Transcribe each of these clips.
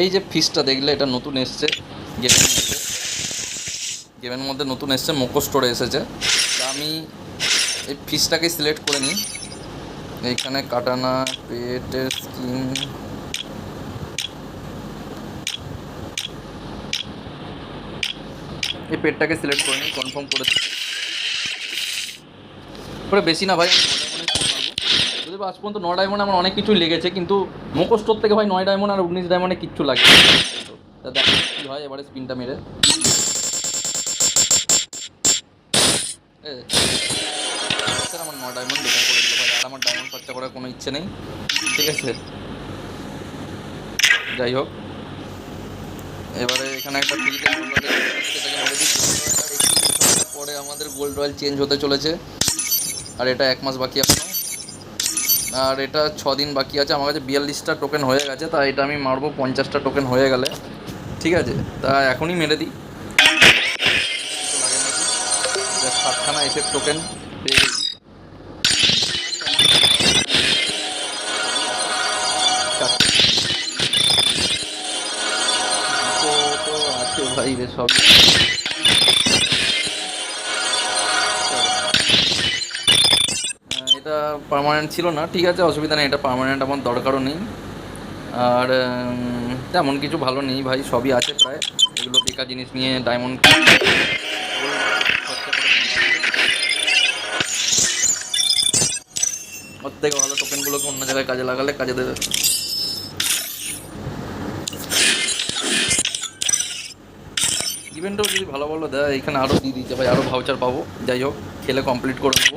এই যে ফিসটা দেখলে এটা নতুন এসছে, গেমের মধ্যে। গেমের মধ্যে নতুন এসছে, মোকো স্টোরে এসেছে। তা আমি এই ফিসটাকে সিলেক্ট করে নিই। এইখানে কাটানা পেটের স্কিন। এই পেটটাকে সিলেক্ট করে নিই, কনফার্ম করে দিই। বেশি না ভাই আমি ন ডায়মন্ডে যদি বা আজ পর্যন্ত ন ডায়মন্ড আমার অনেক কিছুই লেগেছে, কিন্তু মুখোশটোর থেকে ভাই নয় ডায়মন্ড আর উনিশ ডায়মন্ডে কিচ্ছু লাগে। তা দেখা কী হয়, এবারে স্পিনটা মেরে। আমার ন ডায়মন্ড করে আর আমার ডায়মন্ড খরচা করার কোনো ইচ্ছে নেই। ঠিক আছে? যাই হোক। এবারে এখানে একটা পরে আমাদের গোল্ড রয়্যাল চেঞ্জ হতে চলেছে। আর এটা এক মাস বাকি এখনও আর এটা ছ দিন বাকি আছে। আমার কাছে বিয়াল্লিশটা টোকেন হয়ে গেছে, তা এটা আমি মারবো, পঞ্চাশটা টোকেন হয়ে গেলে। ঠিক আছে? তা এখনই মেরে দিই। সাতখানা এসের টোকেন পেয়ে গেছি। ভাই রে সব। এটা পার্মানেন্ট ছিল না। ঠিক আছে, অসুবিধা নেই, এটা পার্মানেন্ট আমার দরকারও নেই। আর তেমন কিছু ভালো নেই ভাই, সবই আছে প্রায়। এগুলো বেকার জিনিস নিয়ে ডায়মন্ড ওর থেকে ভালো টোকেনগুলোকে অন্য জায়গায় কাজে লাগালে কাজে দেবে। ইভেন্টও যদি ভালো ভালো দেয়, এখানে আরও দিয়ে দিতে ভাই আরও ভাউচার পাবো। যাই হোক, খেলে কমপ্লিট করে নেব।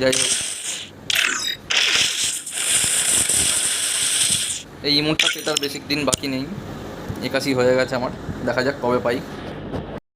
যাই হোক। এই ইমোটটা পেতার বেশি দিন বাকি নেই। একাশি হয়ে গেছে আমার। দেখা যাক কবে পাই।